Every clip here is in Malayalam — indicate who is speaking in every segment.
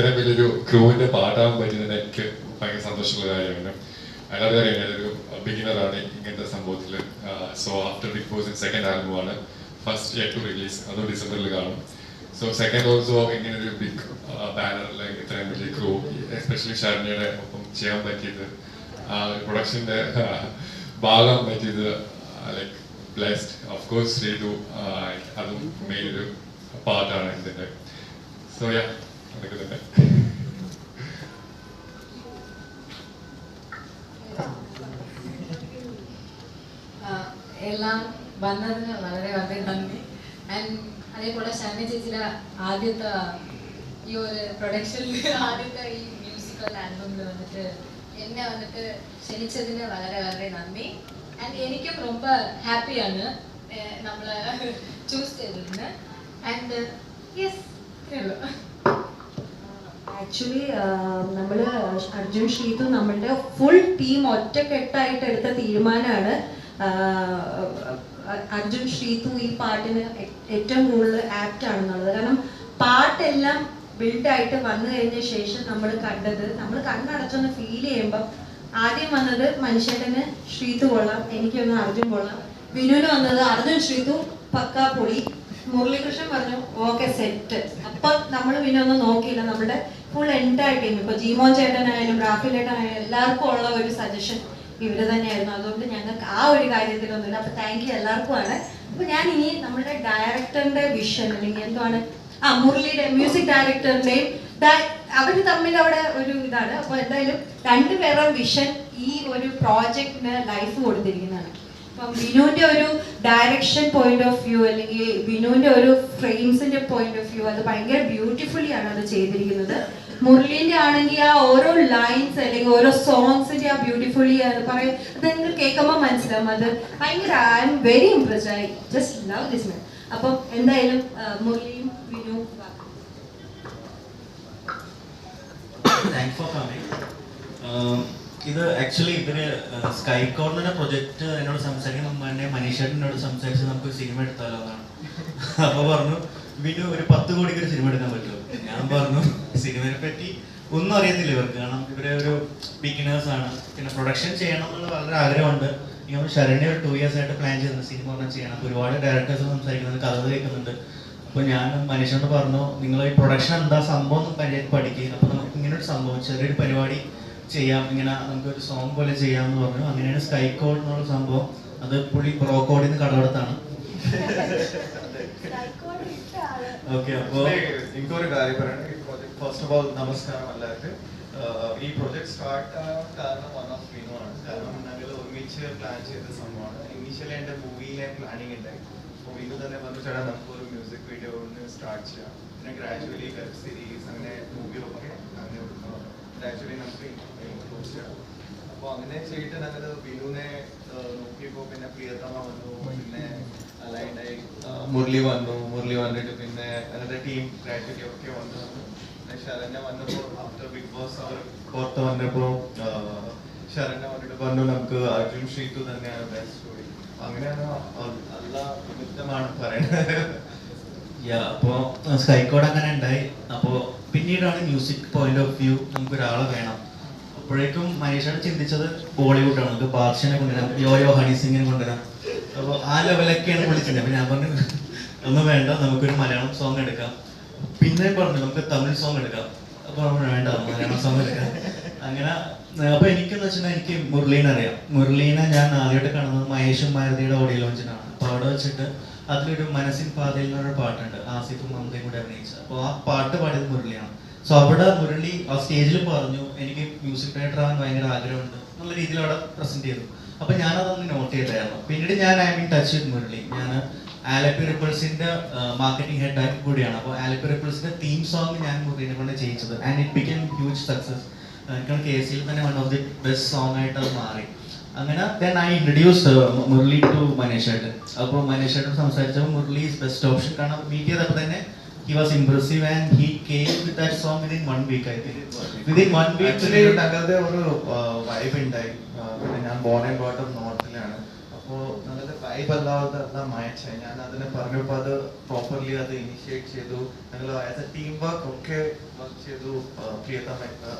Speaker 1: ഇത്രയും വലിയൊരു ക്രൂവിന്റെ പാട്ടാകാൻ പറ്റിയതിന് എനിക്ക് ഭയങ്കര സന്തോഷമുള്ള കാര്യമാണ്. അല്ലാതെ അറിയാം ഞാനൊരു ബിഗിനറാണ് ഇങ്ങനത്തെ സംഭവത്തിൽ so after Big Boss second ആൽബമാണ് first yet to release അതും ഡിസംബറിൽ കാണും. സോ സെക്കൻഡ് ഓൾസോ ഇങ്ങനെ ഒരു ബിഗ് ബാനറിൽ ഇത്രയും വലിയ ക്രൂ എസ്പെഷ്യലി ഷർണിയുടെ ഒപ്പം ചെയ്യാൻ പറ്റിയത്. പ്രൊഡക്ഷന്റെ ഭാഗം പറ്റിയത് like blessed of course Sreethu അതും മെയിൻ ഒരു പാർട്ടാണ് ഇതിന്റെ സോ യാ അതൊക്കെ തന്നെ
Speaker 2: ആഹ് എല്ലാം വന്നതിന് വളരെ വളരെ നന്ദി ആൻഡ് അതേപോലെ ശരണ ചേച്ചിയുടെ ആദ്യത്തെ ഈ ഒരു പ്രൊഡക്ഷനിൽ ആദ്യത്തെ ഈ മ്യൂസിക്കൽ ആൽബമിൽ വന്നിട്ട് എന്നെ വന്നിട്ട് ക്ഷണിച്ചതിന് വളരെ വളരെ നന്ദി ആൻഡ് എനിക്കും ரொம்ப ഹാപ്പിയാണ് നമ്മൾ ചൂസ് ചെയ്തതിന് ആൻഡ് യെസ് ഇത്രയേ ഉള്ളൂ
Speaker 3: ആക്ച്വലി നമ്മൾ അർജുൻ ഷീതു നമ്മളുടെ ഫുൾ ടീം ഒറ്റക്കെട്ടായിട്ട് എടുത്ത തീരുമാനമാണ് അർജുൻ ഷീതു ഈ പാട്ടിന് ഏറ്റവും കൂടുതൽ ആപ്റ്റ് ആണെന്നുള്ളത്. കാരണം പാട്ടെല്ലാം ബിൽഡായിട്ട് വന്നു കഴിഞ്ഞ ശേഷം നമ്മൾ കണ്ടത് നമ്മൾ കണ്ണടച്ചൊന്ന് ഫീൽ ചെയ്യുമ്പോൾ ആദ്യം വന്നത് മനുഷ്യന് ശ്രീതു കൊള്ളാം എനിക്കൊന്ന് അർജുൻ കൊള്ളാം. വിനുവിന് വന്നത് അർജുൻ ശ്രീതു പക്കാ പൊളി മുരളീകൃഷ്ണൻ പറഞ്ഞു ഓക്കെ സെറ്റ് അപ്പൊ നമ്മൾ പിന്നെ ഒന്നും നോക്കിയില്ല. നമ്മുടെ ഫുൾ എന്റയർ ഇപ്പൊ ജീമോൻ ചേട്ടനായാലും റാഫിൽ ചേട്ടനായാലും എല്ലാവർക്കും ഉള്ള ഒരു സജഷൻ ഇവർ തന്നെയായിരുന്നു. അതുകൊണ്ട് ഞങ്ങൾക്ക് ആ ഒരു കാര്യത്തിലൊന്നുമില്ല. അപ്പൊ താങ്ക് യു എല്ലാവർക്കും ആണ് അപ്പൊ ഞാൻ ഇനി നമ്മുടെ ഡയറക്ടറിന്റെ വിഷൻ അല്ലെങ്കിൽ എന്താണ് ആ മുരളിയുടെ മ്യൂസിക് ഡയറക്ടറിന്റെയും അവർ തമ്മിൽ അവിടെ ഒരു ഇതാണ്. അപ്പൊ എന്തായാലും രണ്ടുപേരുടെ വിഷൻ ഈ ഒരു പ്രോജക്റ്റിന് ലൈഫ് കൊടുത്തിരിക്കുന്നതാണ്. ഇപ്പം ബിനുവിന്റെ ഒരു ഡയറക്ഷൻ പോയിന്റ് ഓഫ് വ്യൂ അല്ലെങ്കിൽ ബിനുവിന്റെ ഒരു ഫ്രെയിംസിന്റെ പോയിന്റ് ഓഫ് വ്യൂ അത് ഭയങ്കര ബ്യൂട്ടിഫുള്ളി ആണ് അത് ചെയ്തിരിക്കുന്നത്. മുരളീന്റെ ആണെങ്കിൽ ആ ഓരോ ലൈൻസ് അല്ലെങ്കിൽ ഓരോ സോങ്സിന്റെ ആ ബ്യൂട്ടിഫുള്ളി അത് പറയും. അത് നിങ്ങൾ കേൾക്കുമ്പോൾ മനസ്സിലാവും. അത് ഭയങ്കര I'm very impressed I just love this man അപ്പം എന്തായാലും മുരളിയും വിനു
Speaker 4: താങ്ക്സ് ഫോർ കമ്മിങ് ഇത് ആക്ച്വലി ഇതിന് സ്കൈ കോർണറിന്റെ പ്രൊജക്ട് എന്നോട് സംസാരിക്കുന്ന തന്നെ മനീഷേട്ടനോട് സംസാരിച്ച് നമുക്ക് സിനിമ എടുത്താലോ എന്നാണ്. അപ്പൊ പറഞ്ഞു വിനു ഒരു പത്ത് കോടിക്ക് ഒരു സിനിമ എടുക്കാൻ പറ്റുമോ? ഞാൻ പറഞ്ഞു സിനിമയെ പറ്റി ഒന്നും അറിയത്തില്ല ഇവർക്ക്. കാരണം ഇവരെ ഒരു ബിഗിനേഴ്സ് ആണ്. പിന്നെ പ്രൊഡക്ഷൻ ചെയ്യണം എന്നുള്ള വളരെ ആഗ്രഹമുണ്ട്. നമ്മൾ ശരണ്യ ഒരു ടു ഇയേഴ്സ് ആയിട്ട് പ്ലാൻ ചെയ്യുന്നത് സിനിമ പറഞ്ഞാൽ ചെയ്യണം. അപ്പൊ ഒരുപാട് ഡയറക്ടേഴ്സ് സംസാരിക്കുന്നുണ്ട് കഥ കേൾക്കുന്നുണ്ട്. അപ്പൊ ഞാൻ മനുഷ്യനോട് പറഞ്ഞു നിങ്ങൾ ഈ പ്രൊഡക്ഷൻ എന്താ സംഭവം എന്ന് പരി- പഠിക്കുക അപ്പൊ നമുക്ക് ഇങ്ങനെ ഒരു സംഭവം ചെറിയൊരു പരിപാടി ചെയ്യാം ഇങ്ങനെ നമുക്ക് ഒരു സോങ് പോലെ ചെയ്യാം എന്ന് പറഞ്ഞു. അങ്ങനെയാണ് സ്കൈ കോഡ് എന്നുള്ള സംഭവം. അത് പുള്ളി ബ്രോക്കോഡിൽ നിന്ന് കടമെടുത്താണ്. ഓക്കെ അപ്പോ
Speaker 5: എനിക്കൊരു കാര്യം പറയണം ഫസ്റ്റ് ഓഫ് ഓൾ നമസ്കാരം എല്ലാവർക്കും ഈ പ്രോജക്ട് സ്റ്റാർട്ട് ആവാൻ കാരണം വൺ ഓഫ് ആണ് കാരണം ഞങ്ങൾ ഒരുമിച്ച് പ്ലാൻ ചെയ്ത സംഭവമാണ്. ഇനീഷ്യലി എന്റെ മൂവിയിലെ പ്ലാനിങ് ഉണ്ടായി. അപ്പോൾ വിനു തന്നെ പറഞ്ഞു ചേട്ടാ നമുക്ക് ഒരു മ്യൂസിക് വീഡിയോ ഒന്ന് സ്റ്റാർട്ട് ചെയ്യാം. പിന്നെ ഗ്രാജുവലി വെബ് സീരീസ് അങ്ങനെ മൂവി ഒക്കെ അങ്ങനെ ഗ്രാജുവലി നമുക്ക് ഇൻക്ലൂഡ് ചെയ്യാം അപ്പോൾ അങ്ങനെ ചെയ്തിട്ട് ഞങ്ങൾ ബിനുവിനെ നോക്കിയപ്പോൾ പിന്നെ പ്രിയതമ വന്നു പിന്നെ അലൈൻഡായി മുരളി വന്നു മുരളി വന്നിട്ട് പിന്നെ അങ്ങനത്തെ ടീം ഗ്രാജുവലി ഒക്കെ വന്നു. ശരണ്യ വന്നപ്പോൾ ആഫ്റ്റർ ബിഗ് ബോസ് അവർ പുറത്ത് വന്നപ്പോൾ ശരണ്യ വന്നിട്ട് പറഞ്ഞു നമുക്ക് അർജുൻ ശ്രീതു തന്നെയാണ് ബെസ്റ്റ് സ്റ്റോറി അങ്ങനെയാണ് നല്ല മിത്തമാണ് പറയുന്നത്
Speaker 4: യാ അപ്പോ സ്കൈ കോഡ് അങ്ങനെ ഉണ്ടായി. അപ്പോ പിന്നീടാണ് മ്യൂസിക് പോയിന്റ് ഓഫ് വ്യൂ നമുക്ക് ഒരാളെ വേണം. അപ്പോഴേക്കും മനീഷാണ് ചിന്തിച്ചത് ബോളിവുഡാണ്. നമുക്ക് ബാദ്ഷനെ കൊണ്ടുവരാം യോയോ ഹണി സിംഗിനെ കൊണ്ടുവരാം. അപ്പോൾ ആ ലെവലൊക്കെയാണ് വിളിച്ചത് ഞാൻ പറഞ്ഞു ഒന്നും വേണ്ട നമുക്കൊരു മലയാളം സോങ് എടുക്കാം. പിന്നെ പറഞ്ഞു നമുക്ക് തമിഴ് സോങ് എടുക്കാം. അപ്പോൾ നമ്മൾ വേണ്ട മലയാളം സോങ് എടുക്കാം. അങ്ങനെ അപ്പൊ എനിക്കെന്ന് വെച്ചിട്ടുണ്ടെങ്കിൽ എനിക്ക് മുരളീനെ അറിയാം. മുരളീനെ ഞാൻ ആദ്യമായിട്ട് കാണുന്നത് മഹേഷും മാരുതിയുടെ ഓഡിയോ ലോഞ്ചിനാണ് അപ്പൊ അവിടെ വെച്ചിട്ട് അതിലൊരു മനസ്സിൻ പാതയിൽ നിന്നൊരു പാട്ടുണ്ട്. ആസിഫും മമതയും കൂടെ അഭിനയിച്ചത് അപ്പോൾ ആ പാട്ട് പാടിയത് മുരളിയാണ്. സോ അവിടെ മുരളി ആ സ്റ്റേജിൽ പറഞ്ഞു എനിക്ക് മ്യൂസിക് ഡയറക്ടർ ആവാൻ ഭയങ്കര ആഗ്രഹമുണ്ട്. എന്നുള്ള രീതിയിൽ അവിടെ പ്രസന്റ് ചെയ്തു. അപ്പൊ ഞാൻ അതൊന്ന് നോട്ട് ചെയ്തായിരുന്നു പിന്നീട് ഞാൻ I mean touch with Murali. ഞാൻ ആലപ്പി റിപ്പിൾസിന്റെ മാർക്കറ്റിംഗ് ഹെഡ് കൂടിയാണ്. അപ്പോൾ ആലപ്പി റിപ്പിൾസിന്റെ തീം സോങ് ഞാൻ മുരളിനെ കൊണ്ട് ചെയ്യിച്ചത്. And it become huge success എനിക്കാണ് കെ സിയിൽ തന്നെ one of the best song ആയിട്ട് അത് മാറി. അങ്ങനെ then I introduce Murali to മനേഷേട്ടൻ അപ്പോൾ മനേഷേട്ടൻ സംസാരിച്ചപ്പോൾ മുരളി ഈസ് ബെസ്റ്റ് ഓപ്ഷൻ കാരണം മീറ്റ് ചെയ്തപ്പോൾ തന്നെ he was impressive and he came with that song within one week think within one
Speaker 5: actually
Speaker 4: week
Speaker 5: ഞങ്ങളുടെ ഒരു വൈബ് ഉണ്ടായി. ആ, പിന്നെ ഞാൻ ബോൺ ആൻഡ് ബോട്ടം നോർത്തിലാണ്. അപ്പോൾ നല്ലത് വൈബ് അല്ലാതെ എല്ലാം മാച്ചായി ഞാൻ അതിനെ പറഞ്ഞപ്പോൾ അത് പ്രോപ്പർലി അത് ഇനിഷ്യേറ്റ് ചെയ്തു. ഞങ്ങൾ ആസ് എ ടീം വർക്ക് ഒക്കെ വർക്ക് ചെയ്തു. പ്രിയതമൊക്കെ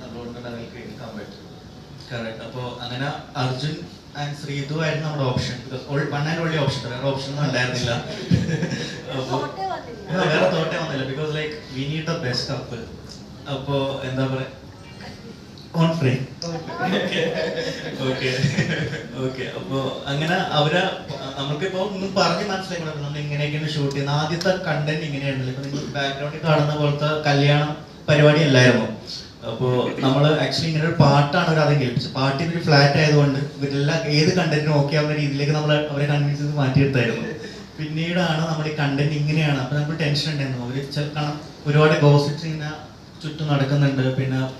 Speaker 5: നല്ലോണം ഞങ്ങൾക്ക് എടുക്കാൻ പറ്റും
Speaker 4: അപ്പോൾ അങ്ങനെ അർജുൻ ആൻഡ് ശ്രീതു ആയിരുന്നു നമ്മുടെ option one and only option വേറെ ഓപ്ഷൻ ഒന്നും ഉണ്ടായിരുന്നില്ല വേറെ തോട്ടേ വന്നില്ല. Because like we need the best cup അപ്പോ എന്താ പറയാ? ഓൺ ഫ്രെയിം ഓക്കെ ഓക്കെ അപ്പോ അങ്ങനെ അവരെ നമുക്കിപ്പോൾ ഒന്നും പറഞ്ഞ് മനസ്സിലാക്കണം നമ്മൾ ഇങ്ങനെയൊക്കെയാണ് ഷൂട്ട് ചെയ്യുന്നത്. ആദ്യത്തെ കണ്ടന്റ് ഇങ്ങനെയായിരുന്നില്ല. ഇപ്പൊ നിങ്ങൾ ബാക്ക്ഗ്രൗണ്ടിൽ കാണുന്ന പോലത്തെ കല്യാണം പരിപാടി അല്ലായിരുന്നു. അപ്പോൾ നമ്മൾ ആക്ച്വലി ഇങ്ങനെ ഒരു പാട്ടാണ് അവർ ആദ്യം കേൾപ്പിച്ചത്. പാട്ടിന് ഒരു ഫ്ലാറ്റ് ആയതുകൊണ്ട് ഇവരെല്ലാം ഏത് കണ്ടന്റിനും ഓക്കെ ആവുന്ന രീതിയിലേക്ക് നമ്മൾ അവരെ കൺവിൻസ് ചെയ്ത് മാറ്റിയെടുത്തായിരുന്നു. പിന്നീടാണ് നമ്മുടെ ഈ കണ്ടന്റ് ഇങ്ങനെയാണ്. അപ്പൊ നമുക്ക് ടെൻഷൻ ഉണ്ടായിരുന്നു. അവർ ചെ- കാരണം ഒരുപാട് ഗോസിറ്റ്സ് ഇങ്ങനെ ചുറ്റും നടക്കുന്നുണ്ട്. പിന്നെ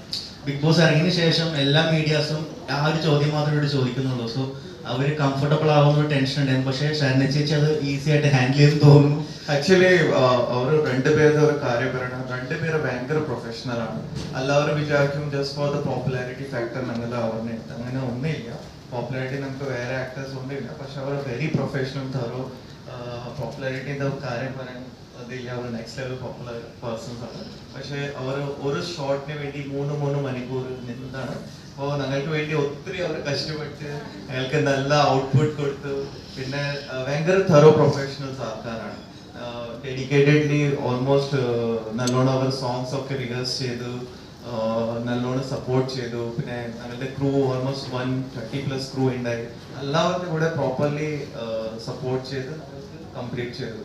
Speaker 4: ബിഗ് ബോസ് ഇറങ്ങിയതിന് ശേഷം എല്ലാ മീഡിയാസും ആ ഒരു ചോദ്യം മാത്രമേ ഇവിടെ ചോദിക്കുന്നുള്ളൂ. സോ അവർ കംഫർട്ടബിൾ ആവുന്ന ഒരു ടെൻഷൻ ഉണ്ടായിരുന്നു. പക്ഷേ ശരണ ചേച്ചി അത് ഈസി ആയിട്ട് ഹാൻഡിൽ ചെയ്ത് തോന്നുന്നു.
Speaker 5: ആക്ച്വലി അവർ രണ്ടുപേരുടെ ഒരു കാര്യം പറയണം രണ്ടുപേര് ഭയങ്കര പ്രൊഫഷണൽ ആണ്. എല്ലാവരും വിചാരിക്കും just for the popularity factor ഞങ്ങൾ അവരുടെ അങ്ങനെ ഒന്നുമില്ല. പോപ്പുലാരിറ്റി നമുക്ക് വേറെ ആക്ടേഴ്സ് ഒന്നുമില്ല. പക്ഷെ അവർ വെരി പ്രൊഫഷണൽ തറോ പോപ്പുലാരിറ്റിന്റെ കാര്യം പറയാൻ അതില്ല. അവർ നെക്സ്റ്റ് ലെവൽ പോപ്പുലർ പേഴ്സൺസ് ആണ്. പക്ഷെ അവർ ഒരു ഷോട്ടിന് വേണ്ടി മൂന്ന് മൂന്ന് മണിക്കൂർ നിന്നതാണ്. അപ്പോൾ ഞങ്ങൾക്ക് വേണ്ടി ഒത്തിരി അവർ കഷ്ടപ്പെട്ട് ഞങ്ങൾക്ക് നല്ല ഔട്ട്പുട്ട് കൊടുത്തു. പിന്നെ ഭയങ്കര തെറോ പ്രൊഫഷണൽസ് ആൾക്കാരാണ്. ഡെഡിക്കേറ്റഡ്ലി ഓൾമോസ്റ്റ് നല്ലോണം അവർ സോങ്സ് ഒക്കെ റിഹേഴ്സ് ചെയ്തു ആ, നല്ലോണം സപ്പോർട്ട് ചെയ്തു. പിന്നെ ഞങ്ങളുടെ crew almost one thirty plus crew ഉണ്ടായി. എല്ലാവരുടെ കൂടെ പ്രോപ്പർലി സപ്പോർട്ട് ചെയ്ത് കംപ്ലീറ്റ് ചെയ്തു.